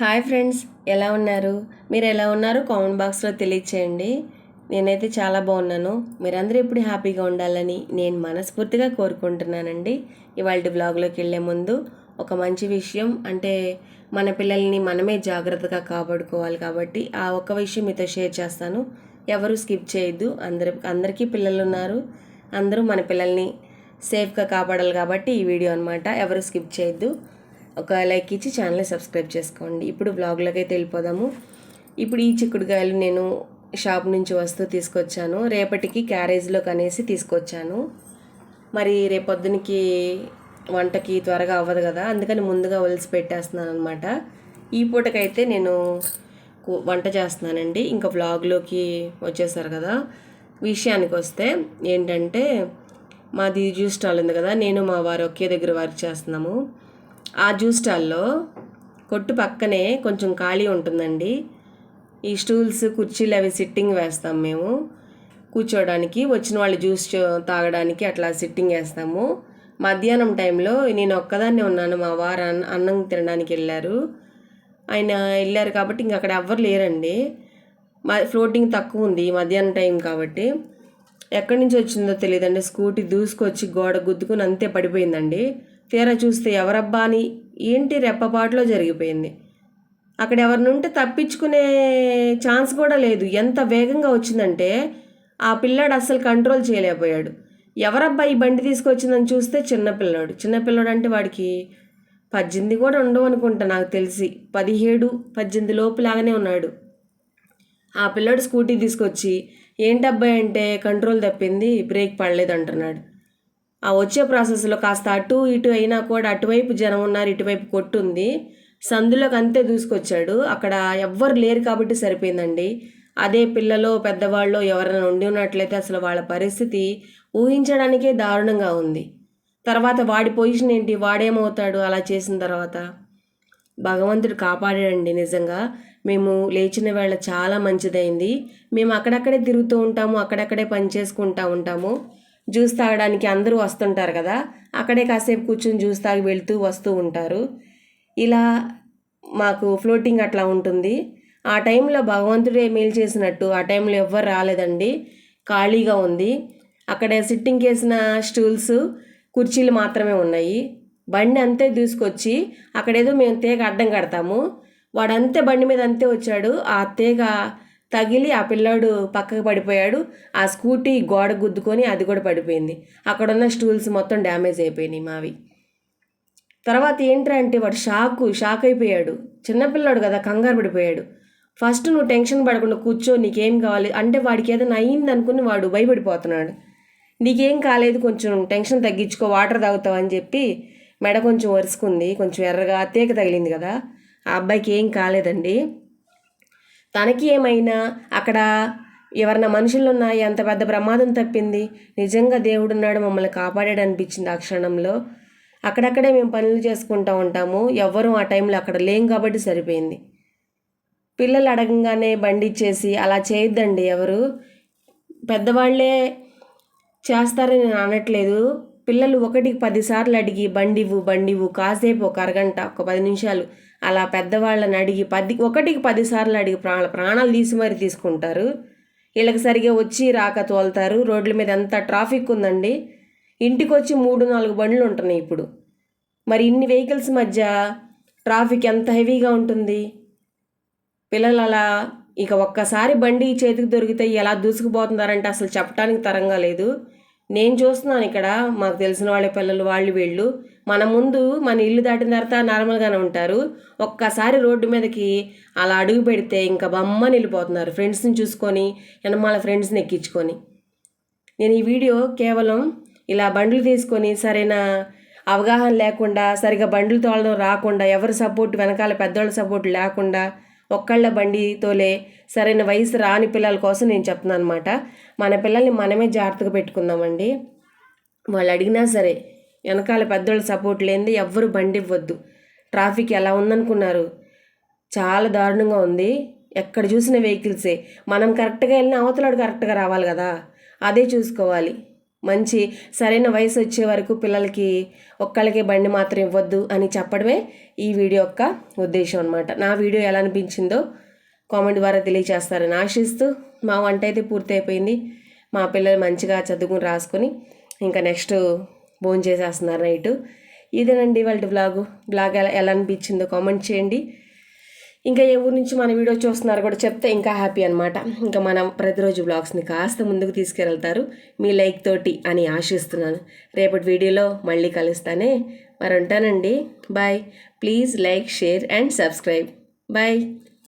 Hi friends ఎలా ఉన్నారు? మీరు ఎలా ఉన్నారు? కామెంట్ బాక్స్లో తెలియచేయండి. నేనైతే చాలా బాగున్నాను. మీరందరూ ఇప్పుడు హ్యాపీగా ఉండాలని నేను మనస్ఫూర్తిగా కోరుకుంటున్నానండి. ఇవాళ బ్లాగ్లోకి వెళ్ళే ముందు ఒక మంచి విషయం అంటే మన పిల్లల్ని మనమే జాగ్రత్తగా కాపాడుకోవాలి కాబట్టి ఆ ఒక్క విషయం మీతో షేర్ చేస్తాను. ఎవరు స్కిప్ చేయొద్దు. అందరి అందరికీ పిల్లలు ఉన్నారు. అందరూ మన పిల్లల్ని సేఫ్గా కాపాడాలి కాబట్టి ఈ వీడియో అనమాట ఎవరు స్కిప్ చేయొద్దు. ఒక లైక్ ఇచ్చి ఛానల్ని సబ్స్క్రైబ్ చేసుకోండి. ఇప్పుడు బ్లాగ్లోకి అయితే వెళ్ళిపోదాము. ఇప్పుడు ఈ చిక్కుడుకాయలు నేను షాప్ నుంచి వస్తూ తీసుకొచ్చాను. రేపటికి క్యారేజ్లో కనేసి తీసుకొచ్చాను. మరి రేపొద్దునికి వంటకి త్వరగా అవ్వదు కదా అందుకని ముందుగా ఒలిసి పెట్టేస్తున్నాను అనమాట ఈ పూటకైతే నేను కు- వంట చేస్తున్నానండి. ఇంకా వ్లాగ్లోకి వచ్చేసారు కదా. విషయానికి వస్తే ఏంటంటే మాది జ్యూస్ స్టాల్ ఉంది కదా నేను మా వారు ఒకే దగ్గర వర్క్ చేస్తున్నాము. ఆ జ్యూస్ స్టాల్లో కొట్టు పక్కనే కొంచెం ఖాళీ ఉంటుందండి. ఈ స్టూల్స్ కుర్చీలు అవి సిట్టింగ్ వేస్తాం మేము. కూర్చోవడానికి వచ్చిన వాళ్ళు జ్యూస్ తాగడానికి అట్లా సిట్టింగ్ వేస్తాము. మధ్యాహ్నం టైంలో నేను ఒక్కదాన్నే ఉన్నాను. మా వారు అన్న అన్నం తినడానికి వెళ్ళారు. ఆయన వెళ్ళారు కాబట్టి ఇంక అక్కడ ఎవ్వరు లేరండి. మా ఫ్లోటింగ్ తక్కువ ఉంది. మధ్యాహ్నం టైం కాబట్టి. ఎక్కడి నుంచి వచ్చిందో తెలియదండి. స్కూటీ దూసుకొచ్చి గోడ గుద్దుకుని అంతే పడిపోయిందండి. తీరా చూస్తే ఎవరబ్బా అని ఏంటి రెప్పపాటులో జరిగిపోయింది. అక్కడ ఎవరిని ఉంటే తప్పించుకునే ఛాన్స్ కూడా లేదు. ఎంత వేగంగా వచ్చిందంటే ఆ పిల్లాడు అస్సలు కంట్రోల్ చేయలేకపోయాడు. ఎవరబ్బా ఈ బండి తీసుకొచ్చిందని చూస్తే చిన్నపిల్లాడు చిన్నపిల్లాడు అంటే వాడికి పద్దెనిమిది కూడా ఉండవు అనుకుంటా నాకు తెలిసి. పదిహేడు పద్దెనిమిది లోపులాగానే ఉన్నాడు. ఆ పిల్లాడు స్కూటీ తీసుకొచ్చి ఏంటబ్బాయి అంటే కంట్రోల్ తప్పింది బ్రేక్ పడలేదు అంటున్నాడు ఆ వచ్చే ప్రాసెస్లో కాస్త అటు ఇటు అయినా కూడా అటువైపు జనం ఉన్నారు ఇటువైపు కొట్టుంది. సందులోకి అంతే దూసుకొచ్చాడు. అక్కడ ఎవ్వరు లేరు కాబట్టి సరిపోయిందండి. అదే పిల్లలో పెద్దవాళ్ళు ఎవరైనా ఉండి ఉన్నట్లయితే అసలు వాళ్ళ పరిస్థితి ఊహించడానికే దారుణంగా ఉంది. తర్వాత వాడి పొజిషన్ ఏంటి? వాడేమవుతాడు అలా చేసిన తర్వాత? భగవంతుడు కాపాడాడండి నిజంగా. మేము లేచిన వేళ చాలా మంచిదైంది. మేము అక్కడక్కడే తిరుగుతూ ఉంటాము అక్కడక్కడే పని చేసుకుంటూ ఉంటాము. జ్యూస్ తాగడానికి అందరూ వస్తుంటారు కదా అక్కడే కాసేపు కూర్చొని జ్యూస్ తాగి వెళ్తూ వస్తూ ఉంటారు. ఇలా మాకు ఫ్లోటింగ్ అట్లా ఉంటుంది. ఆ టైంలో భగవంతుడే మేలు చేసినట్టు ఆ టైంలో ఎవ్వరు రాలేదండి. ఖాళీగా ఉంది. అక్కడ సిట్టింగ్ వేసిన స్టూల్స్ కుర్చీలు మాత్రమే ఉన్నాయి. బండి అంతే దూసుకొచ్చి అక్కడేదో మేము తీగ అడ్డం కడతాము. వాడంతే బండి మీద అంతే వచ్చాడు. ఆ తీగ తగిలి ఆ పిల్లాడు పక్కకు పడిపోయాడు. ఆ స్కూటీ గోడ గుద్దుకొని అది కూడా పడిపోయింది. అక్కడ ఉన్న స్టూల్స్ మొత్తం డ్యామేజ్ అయిపోయినాయి మావి. తర్వాత ఏంట్రా అంటే వాడు షాకు షాక్ అయిపోయాడు. చిన్నపిల్లాడు కదా కంగారు పడిపోయాడు. ఫస్ట్ నువ్వు టెన్షన్ పడకుండా కూర్చో నీకేం కావాలి? అంటే వాడికి ఏదైనా అయ్యింది అనుకుని వాడు భయపడిపోతున్నాడు. నీకేం కాలేదు కొంచెం టెన్షన్ తగ్గించుకో వాటర్ తాగుతావు అని చెప్పి మెడ కొంచెం వరుసుకుంది కొంచెం ఎర్రగా తేక తగిలింది కదా. ఆ అబ్బాయికి ఏం కాలేదండి. తనకి ఏమైనా అక్కడ ఎవరన్నా మనుషులు ఉన్నాయి అంత పెద్ద ప్రమాదం తప్పింది? నిజంగా దేవుడున్నాడు మమ్మల్ని కాపాడాడు అనిపించింది ఆ క్షణంలో. అక్కడక్కడే మేము పనులు చేసుకుంటూ ఉంటాము. ఎవ్వరూ ఆ టైంలో అక్కడ లేం కాబట్టి సరిపోయింది. పిల్లలు అడగంగానే బండి ఇచ్చేసి అలా చేయొద్దండి ఎవరు? పెద్దవాళ్ళే చేస్తారని నేను అనట్లేదు. పిల్లలు ఒకటికి పదిసార్లు అడిగి బండివ్వు బండివ్వు కాసేపు ఒక అరగంట ఒక పది నిమిషాలు అలా పెద్దవాళ్ళని అడిగి పది ఒకటికి పదిసార్లు అడిగి ప్రాణ ప్రాణాలు తీసి మరి తీసుకుంటారు. వీళ్ళకి సరిగా వచ్చి రాక తోలుతారు. రోడ్ల మీద ఎంత ట్రాఫిక్ ఉందండి. ఇంటికి వచ్చి మూడు నాలుగు బండ్లు ఉంటున్నాయి ఇప్పుడు. మరి ఇన్ని వెహికల్స్ మధ్య ట్రాఫిక్ ఎంత హెవీగా ఉంటుంది. పిల్లలు అలా ఇక ఒక్కసారి బండి చేతికి దొరికితే ఎలా దూసుకుపోతున్నారంటే అసలు చెప్పడానికి తరంగా లేదు. నేను చూస్తున్నాను ఇక్కడ మాకు తెలిసిన వాళ్ళ పిల్లలు వాళ్ళు వీళ్ళు. మన ముందు మన ఇల్లు దాటిన తర్వాత నార్మల్గానే ఉంటారు. ఒక్కసారి రోడ్డు మీదకి అలా అడుగు పెడితే ఇంకా బొమ్మ వెళ్ళిపోతున్నారు ఫ్రెండ్స్ని చూసుకొని వెనమాల ఫ్రెండ్స్ని ఎక్కించుకొని. నేను ఈ వీడియో కేవలం ఇలా బండ్లు తీసుకొని సరైన అవగాహన లేకుండా సరిగా బండ్లు తోలడం రాకుండా ఎవరి సపోర్ట్ వెనకాల పెద్దవాళ్ళ సపోర్ట్ లేకుండా ఒక్కళ్ళ బండి తోలే సరైన వయసు రాని పిల్లల కోసం నేను చెప్తున్నాను అనమాట మన పిల్లల్ని మనమే జాగ్రత్తగా పెట్టుకుందామండి. వాళ్ళు అడిగినా సరే వెనకాల పెద్దోళ్ళ సపోర్ట్ లేనిది ఎవ్వరు బండి ఇవ్వద్దు. ట్రాఫిక్ ఎలా ఉందనుకున్నారు? చాలా దారుణంగా ఉంది. ఎక్కడ చూసిన వెహికల్సే. మనం కరెక్ట్గా వెళ్ళిన అవతలాడు కరెక్ట్గా రావాలి కదా. అదే చూసుకోవాలి. మంచి సరైన వయసు వచ్చే వరకు పిల్లలకి ఒక్కళ్ళకే బండి మాత్రం ఇవ్వద్దు అని చెప్పడమే ఈ వీడియో యొక్క ఉద్దేశం అనమాట నా వీడియో ఎలా అనిపించిందో కామెంట్ ద్వారా తెలియచేస్తారని ఆశిస్తూ మా వంట అయితే పూర్తి అయిపోయింది మా పిల్లలు మంచిగా చదువుకుని రాసుకొని ఇంకా నెక్స్ట్ భోజనం చేసేస్తున్నారు నైట్. ఇదేనండి వాళ్ళ బ్లాగు బ్లాగ్ ఎలా ఎలా అనిపించిందో కామెంట్ చేయండి. ఇంకా ఏ ఊరు నుంచి మన వీడియో చూస్తున్నారు కూడా చెప్తే ఇంకా హ్యాపీ అనమాట ఇంకా మనం ప్రతిరోజు బ్లాగ్స్ని కాస్త ముందుకు తీసుకెళ్తారు. మీ లైక్ తోటి అని ఆశిస్తున్నాను. రేపటి వీడియోలో మళ్ళీ కలుస్తానే. మరి ఉంటానండి. Bye. Please like share and subscribe. Bye.